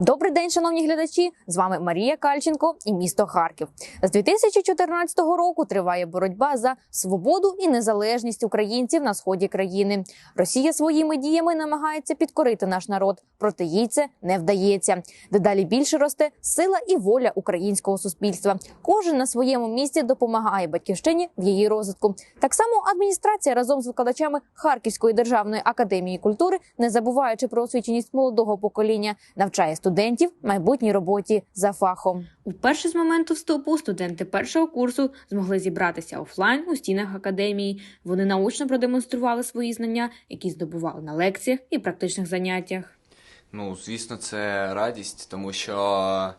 Добрий день, шановні глядачі! З вами Марія Кальченко і місто Харків. З 2014 року триває боротьба за свободу і незалежність українців на сході країни. Росія своїми діями намагається підкорити наш народ, проте їй це не вдається. Дедалі більше росте сила і воля українського суспільства. Кожен на своєму місці допомагає батьківщині в її розвитку. Так само адміністрація разом з викладачами Харківської державної академії культури, не забуваючи про освіченість молодого покоління, навчає студентів майбутній роботі за фахом. Уперше з моменту вступу студенти першого курсу змогли зібратися офлайн у стінах академії. Вони наочно продемонстрували свої знання, які здобували на лекціях і практичних заняттях. Ну, звісно, це радість, тому що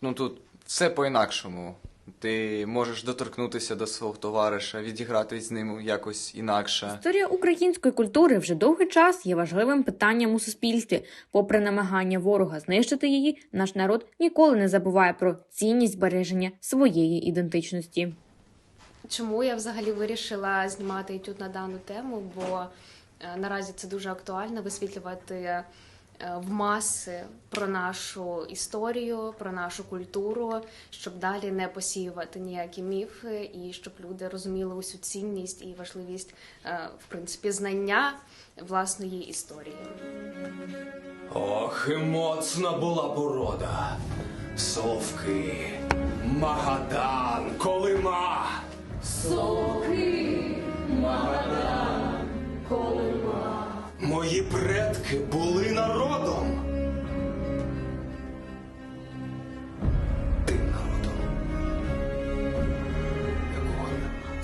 ну, тут все по-інакшому. Ти можеш доторкнутися до свого товариша, відіграти з ним якось інакше. Історія української культури вже довгий час є важливим питанням у суспільстві. Попри намагання ворога знищити її, наш народ ніколи не забуває про цінність збереження своєї ідентичності. Чому я взагалі вирішила знімати етюд на дану тему? Бо е, наразі це дуже актуально висвітлювати в маси про нашу історію, про нашу культуру, щоб далі не посіювати ніякі міфи, і щоб люди розуміли усю цінність і важливість, е, в принципі, знання власної історії. Ох, і моцна була порода. Совки, Магадан, Колима. Совки, Магадан, Колима. Мої предки були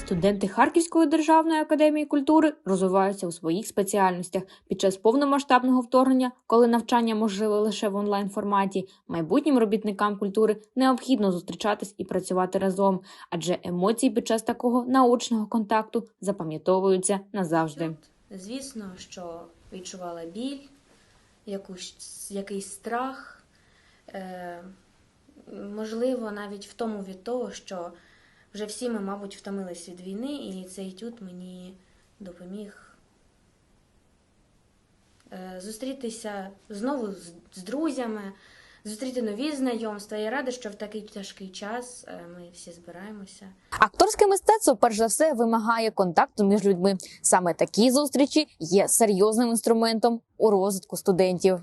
Студенти Харківської державної академії культури розвиваються у своїх спеціальностях під час повномасштабного вторгнення, коли навчання можливе лише в онлайн форматі. Майбутнім робітникам культури необхідно зустрічатись і працювати разом, адже емоції під час такого наочного контакту запам'ятовуються назавжди. Звісно, що відчувала біль, якусь, якийсь страх, е, можливо, навіть втому від того, що вже всі ми, мабуть, втомились від війни, і цей етюд мені допоміг е, зустрітися знову з, з друзями, зустріти нові знайомства. Я рада, що в такий тяжкий час е, ми всі збираємося. Акторське мистецтво, перш за все, вимагає контакту між людьми. Саме такі зустрічі є серйозним інструментом у розвитку студентів.